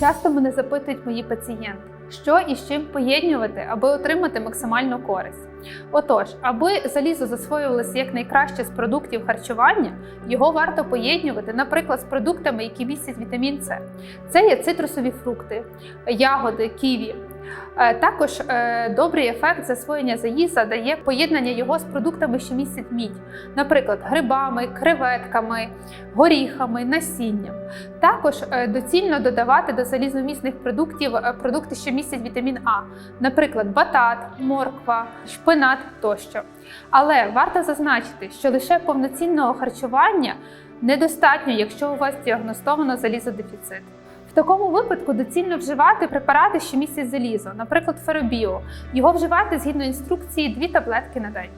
Часто мене запитують мої пацієнти, що і з чим поєднювати, аби отримати максимальну користь. Отож, аби залізо засвоювалося якнайкраще з продуктів харчування, його варто поєднювати, наприклад, з продуктами, які містять вітамін С. Це є цитрусові фрукти, ягоди, ківі. Е, Також е, добрий ефект засвоєння заліза дає поєднання його з продуктами, що містять мідь, наприклад, грибами, креветками, горіхами, насінням. Також е, доцільно додавати до залізомісних продуктів продукти, що містять вітамін А, наприклад, батат, морква, шпинат тощо. Але варто зазначити, що лише повноцінного харчування недостатньо, якщо у вас діагностовано залізодефіцит. Такому випадку доцільно вживати препарати, що містять залізо, наприклад, феробіо. Його вживати згідно інструкції дві таблетки на день.